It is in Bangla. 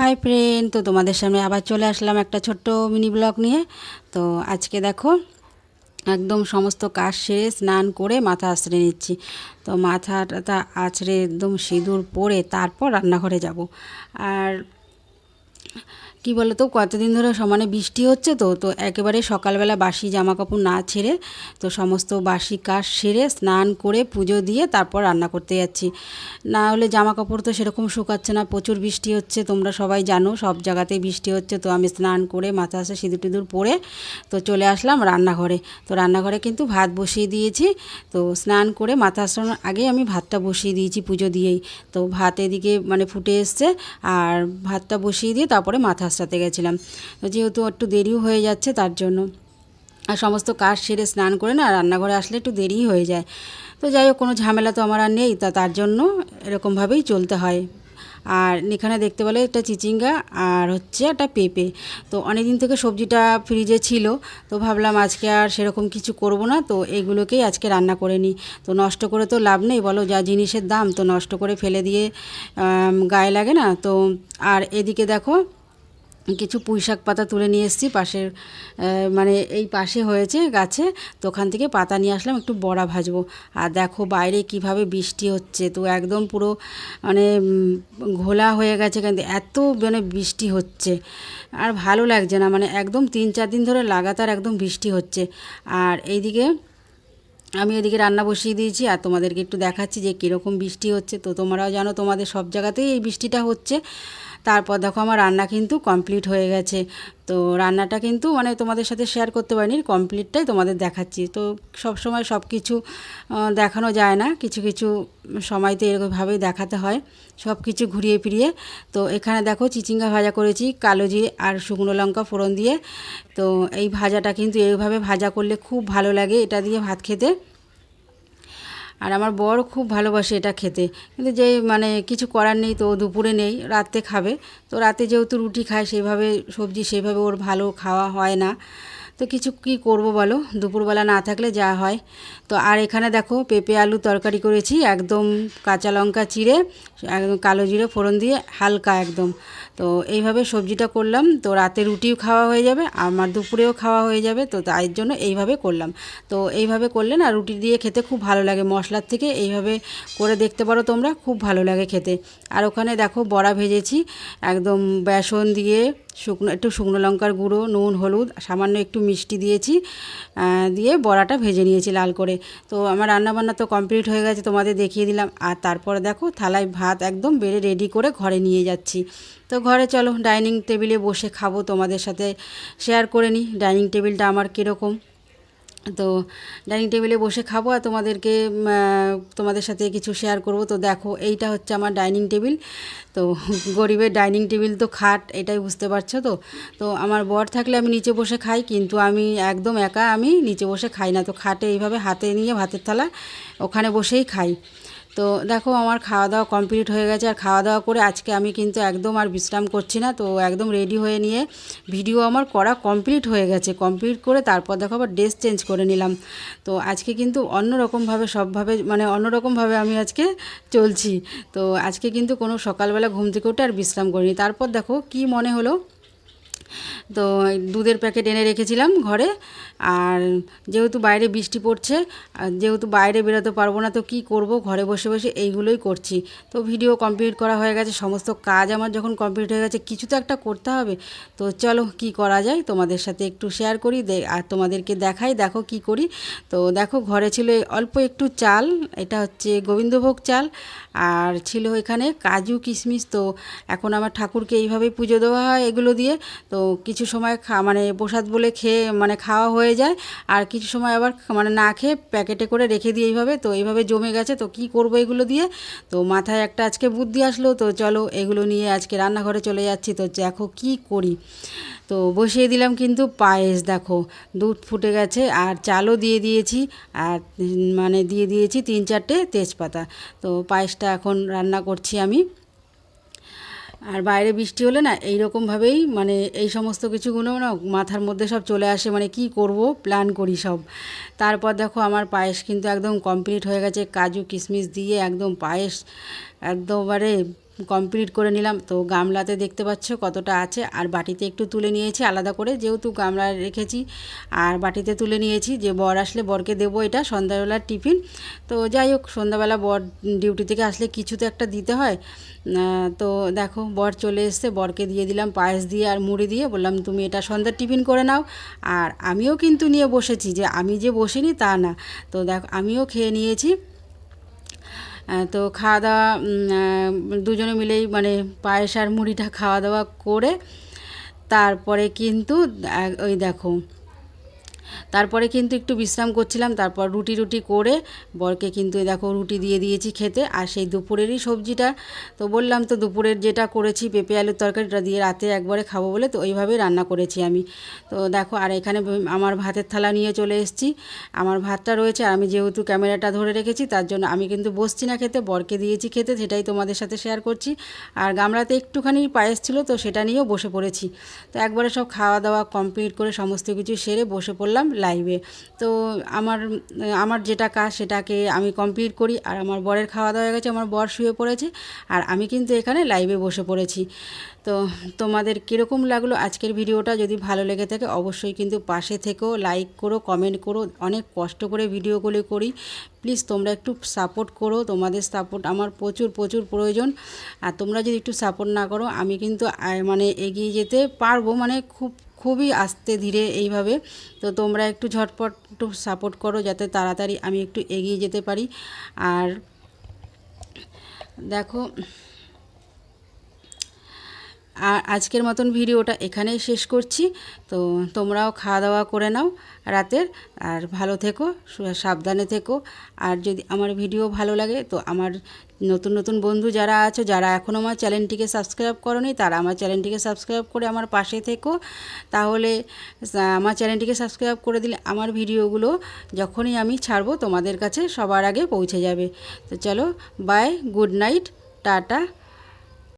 হাই ফ্রেন্ড তো তোমাদের সামনে আবার চলে আসলাম একটা ছোট্ট মিনি ব্লগ নিয়ে। তো আজকে দেখো, একদম সমস্ত কাজ সেরে স্নান করে মাথা আছড়ে নিচ্ছি। তো মাথাটা আছড়ে একদম সিঁদুর পরে তারপর রান্নাঘরে যাব। আর কি বলো তো কতদিন ধরে সমানে বৃষ্টি হচ্ছে তো তো একেবারে সকালবেলা বাসি জামা কাপড় না ছেড়ে, তো সমস্ত বাসি কাজ সেরে স্নান করে পুজো দিয়ে তারপর রান্না করতে যাচ্ছি। না হলে জামা কাপড় তো সেরকম শুকাচ্ছে না, প্রচুর বৃষ্টি হচ্ছে, তোমরা সবাই জানো, সব জায়গাতেই বৃষ্টি হচ্ছে, তো আমি স্নান করে মাথা আসে সিঁদুর টিঁদুর পরে, তো চলে আসলাম রান্নাঘরে। তো রান্নাঘরে কিন্তু ভাত বসিয়ে দিয়েছি, তো স্নান করে মাথা আসানোর আগে আমি ভাতটা বসিয়ে দিয়েছি পুজো দিয়েই। তো ভাত এদিকে মানে ফুটে এসছে, আর ভাতটা বসিয়ে দিয়ে তারপরে মাথা আসাতে গেছিলাম। তো যেহেতু একটু দেরিও হয়ে যাচ্ছে, তার জন্য আর সমস্ত কাজ সেরে স্নান করে না রান্নাঘরে আসলে একটু দেরিই হয়ে যায়। তো যাই হোক, কোনো ঝামেলা তো আমার আর নেই, তা তার জন্য এরকমভাবেই চলতে হয়। আর এখানে দেখতে পেলে একটা চিচিঙ্গা আর হচ্ছে একটা পেঁপে। তো অনেক দিন থেকে সবজিটা ফ্রিজে ছিল, তো ভাবলাম আজকে আর সেরকম কিছু করব না, তো এগুলোকেই আজকে রান্না করে নিই। তো নষ্ট করে তো লাভ নেই, বলো যা জিনিসের দাম, তো নষ্ট করে ফেলে দিয়ে গায়ে লাগে না, তো আর এদিকে দেখো কিছু পুঁই শাক পাতা তুলে নিয়ে এসেছি, পাশের মানে এই পাশে হয়েছে গাছে, তো ওখান থেকে পাতা নিয়ে আসলাম, একটু বড়া ভাজবো। আর দেখো বাইরে কীভাবে বৃষ্টি হচ্ছে, তো একদম পুরো মানে ঘোলা হয়ে গেছে, কিন্তু এত মানে বৃষ্টি হচ্ছে। আর ভালো লাগছে না মানে একদম তিন চার দিন ধরে লাগাতার একদম বৃষ্টি হচ্ছে। আর এইদিকে আমি এদিকে রান্না বসিয়ে দিয়েছি, আর তোমাদেরকে একটু দেখাচ্ছি যে কীরকম বৃষ্টি হচ্ছে। তো তোমরাও জানো, তোমাদের সব জায়গাতেই এই বৃষ্টিটা হচ্ছে। তারপর দেখো আমার রান্না কিন্তু কমপ্লিট হয়ে গেছে। তো রান্নাটা কিন্তু মানে তোমাদের সাথে শেয়ার করতে পারিনি কমপ্লিটটাই তোমাদের দেখাচ্ছি। তো সব সময় সব কিছু দেখানো যায় না, কিছু কিছু সময় তো এরকমভাবেই দেখাতে হয় সব কিছু ঘুরিয়ে ফিরিয়ে। তো এখানে দেখো চিচিঙ্গা ভাজা করেছি, কালো জিরে আর শুকনো লঙ্কা ফোড়ন দিয়ে। তো এই ভাজাটা কিন্তু এইভাবে ভাজা করলে খুব ভালো লাগে, এটা দিয়ে ভাত খেতে। আর আমার বর খুব ভালোবাসে এটা খেতে। কিন্তু যে মানে কিছু করার নেই তো দুপুরে নেই রাতে খাবে। তো রাতে যেহেতু রুটি খায় সেইভাবে সবজি সেইভাবে ওর ভালো খাওয়া হয় না। তো কিছু কি করব বলো? দুপুরবেলা না থাকলে যা হয়। তো আর এখানে দেখো, পেঁপে, আলু তরকারি করেছি, একদম কাঁচা লঙ্কা চিড়ে একদম কালো জিরে ফোড়ন দিয়ে হালকা একদম। তো এইভাবে সবজিটা করলাম, তো রাতে রুটিও খাওয়া হয়ে যাবে, আমার দুপুরেও খাওয়া হয়ে যাবে, তো তাই জন্য এইভাবে করলাম। তো এইভাবে করলে না, রুটি দিয়ে খেতে খুব ভালো লাগে, মশলার থেকে এইভাবে করে দেখতে পারো তোমরা, খুব ভালো লাগে খেতে। আর ওখানে দেখো, বড়া ভেজেছি, একদম বেসন দিয়ে, শুকনো, একটু শুকনো লঙ্কার গুঁড়ো, নুন, হলুদ, সামান্য একটু মিষ্টি দিয়েছি দিয়ে বড়াটা ভেজে নিয়েছি লাল করে। তো আমার রান্নাবান্না তো কমপ্লিট হয়ে গেছে, তোমাদের দেখিয়ে দিলাম। আর তারপরে দেখো, থালায় ভাত একদম বেড়ে রেডি করে ঘরে নিয়ে যাচ্ছি। তো ঘরে চলো ডাইনিং টেবিলে বসে খাব, তোমাদের সাথে শেয়ার করে নিই। ডাইনিং টেবিলটা আমার কীরকম? তো ডাইনিং টেবিলে বসে খাব আর তোমাদেরকে তোমাদের সাথে কিছু শেয়ার করব। তো দেখো, এইটা হচ্ছে আমার ডাইনিং টেবিল। তো গরিবের ডাইনিং টেবিল তো খাট, এটাই বুঝতে পারছ তো? তো আমার বর থাকলে আমি নিচে বসে খাই, কিন্তু আমি একদম একা আমি নিচে বসে খাই না। তো খাটে এইভাবে হাতে নিয়ে ভাতের থালা, ওখানে বসেই খাই। তো দেখো আমার খাওয়া দাওয়া কমপ্লিট হয়ে গেছে। আর খাওয়া দাওয়া করে আজকে আমি কিন্তু একদম আর বিশ্রাম করছি না। তো একদম রেডি হয়ে নিয়ে ভিডিও আমার করা কমপ্লিট হয়ে গেছে। কমপ্লিট করে তারপর দেখো আবার ড্রেস চেঞ্জ করে নিলাম। তো আজকে কিন্তু অন্যরকমভাবে, সবভাবে মানে অন্যরকমভাবে আমি আজকে চলছি। তো আজকে কিন্তু কোনো সকালবেলা ঘুম থেকে উঠে আর বিশ্রাম করিনি। তারপর দেখো কি মনে হলো? তো দুধের প্যাকেট এনে রেখেছিলাম ঘরে। আর যেহেতু বাইরে বৃষ্টি পড়ছে যেহেতু বাইরে বেরোতে পারব না, তো কি করব? ঘরে বসে বসে এইগুলোই করছি। তো ভিডিও কমপ্লিট করা হয়ে গেছে, সমস্ত কাজ আমার যখন কমপ্লিট হয়ে গেছে, কিছু তো একটা করতে হবে। তো চলো কি করা যায়? তোমাদের সাথে একটু শেয়ার করি আর তোমাদেরকে দেখাই, দেখো কি করি। তো দেখো ঘরে ছিল অল্প একটু চাল, এটা হচ্ছে গোবিন্দভোগ চাল, আর ছিল এখানে কাজু কিশমিশ। তো এখন আমার ঠাকুরকে এইভাবেই পুজো দেওয়া হয় এগুলো দিয়ে। তো কিছু সময় খা মানে প্রসাদ বলে খেয়ে মানে খাওয়া হয়ে যায়। আর কিছু সময় আবার মানে না খেয়ে প্যাকেটে করে রেখে দিই এইভাবে। তো এইভাবে জমে গেছে। তো কি করব এগুলো দিয়ে? তো মাথায় একটা আজকে বুদ্ধি আসলো। তো চলো এগুলো নিয়ে আজকে রান্নাঘরে চলে যাচ্ছি। তো দেখো কি করি? তো বসিয়ে দিলাম কিন্তু পায়েস, দেখো। দুধ ফুটে গেছে আর চালও দিয়ে দিয়েছি। আর মানে দিয়ে দিয়েছি তিন চারটে তেজপাতা। তো পায়েসটা এখন রান্না করছি আমি। আর বাইরে বৃষ্টি হলে না এই রকমভাবেই মানে এই সমস্ত কিছুগুলো না মাথার মধ্যে সব চলে আসে মানে কি করব প্ল্যান করি সব। তারপর দেখো আমার পায়েস কিন্তু একদম কমপ্লিট হয়ে গেছে, কাজু কিশমিশ দিয়ে একদম পায়েস একদমবারে কমপ্লিট করে নিলাম। তো গামলাতে দেখতে পাচ্ছ কতটা আছে। আর বাটিতে একটু তুলে নিয়েছি আলাদা করে, যেহেতু গামলা রেখেছি। আর বাটিতে তুলে নিয়েছি যে বর আসলে বরকে দেবো এটা, সন্ধ্যাবেলার টিফিন। তো যাই হোক, সন্ধ্যাবেলা বর ডিউটি থেকে আসলে কিছু তো একটা দিতে হয়। তো দেখো, বর চলে এসছে, বরকে দিয়ে দিলাম পায়েস দিয়ে আর মুড়ি দিয়ে। বললাম, তুমি এটা সন্ধ্যার টিফিন করে নাও। আর আমিও কিন্তু নিয়ে বসেছি যে, আমি যে বসিনি তা না। তো দেখো, আমিও খেয়ে নিয়েছি। তো খাওয়া দাওয়া দুজনে মিলেই মানে পায়েস আর মুড়িটা খাওয়া দাওয়া করে তারপরে কিন্তু ওই দেখো তারপরে কিন্তু একটু বিশ্রাম করছিলাম, তারপর রুটি রুটি করে বরকে কিন্তু দেখো রুটি দিয়ে দিয়েছি খেতে। আর সেই দুপুরেরই সবজিটা, তো বললাম তো দুপুরের যেটা করেছি, পেঁপে আলুর তরকারিটা দিয়ে রাতে একবারে খাব বলে তো ওইভাবেই রান্না করেছি আমি। তো দেখো, আর এখানে আমার ভাতের থালা নিয়ে চলে এসেছি। আমার ভাতটা রয়েছে, আর আমি যেহেতু ক্যামেরাটা ধরে রেখেছি, তার জন্য আমি কিন্তু বসছি না খেতে, বরকে দিয়েছি খেতে, সেটাই তোমাদের সাথে শেয়ার করছি। আর গামলাতে একটুখানি পায়েস ছিল, তো সেটা নিয়েও বসে পড়েছি। তো একবারে সব খাওয়া দাওয়া কমপ্লিট করে সমস্ত কিছু সেরে বসে পড়লাম। লাইভে তো আমার আমার যেটা কাজ সেটাকে আমি কমপ্লিট করি, আর আমার বরের খাওয়া দাওয়া হয়ে গেছে, আমার বর শুয়ে পড়েছে, আর আমি কিন্তু এখানে লাইভে বসে পড়েছি। তো তোমাদের কীরকম লাগল আজকের ভিডিওটা? যদি ভালো লেগে থাকে, অবশ্যই কিন্তু পাশে থেকেও লাইক করো কমেন্ট করো, অনেক কষ্ট করে ভিডিওগুলো করি। প্লিজ তোমরা একটু সাপোর্ট করো, তোমাদের সাপোর্ট আমার প্রচুর প্রচুর প্রয়োজন। আর তোমরা যদি একটু সাপোর্ট না করো, আমি কিন্তু মানে এগিয়ে যেতে পারব মানে খুব খুবই আস্তে ধীরে এইভাবে। তো তোমরা একটু ঝটপট একটু সাপোর্ট করো যাতে তাড়াতাড়ি আমি একটু এগিয়ে যেতে পারি। আর দেখো, আর আজকের মতন ভিডিওটা এখানেই শেষ করছি। তো তোমরাও খাওয়া দাওয়া করে নাও রাতের। আর ভালো থেকো সাবধানে থেকো। আর যদি আমার ভিডিও ভালো লাগে, তো আমার নতুন নতুন বন্ধু যারা আছো, যারা এখনও আমার চ্যানেলটিকে সাবস্ক্রাইব করনি, তারা আমার চ্যানেলটিকে সাবস্ক্রাইব করে আমার পাশে থেকো। তাহলে আমার চ্যানেলটিকে সাবস্ক্রাইব করে দিলে আমার ভিডিওগুলো যখনই আমি ছাড়বো, তোমাদের কাছে সবার আগে পৌঁছে যাবে। তো চলো বাই গুড নাইট টাটা।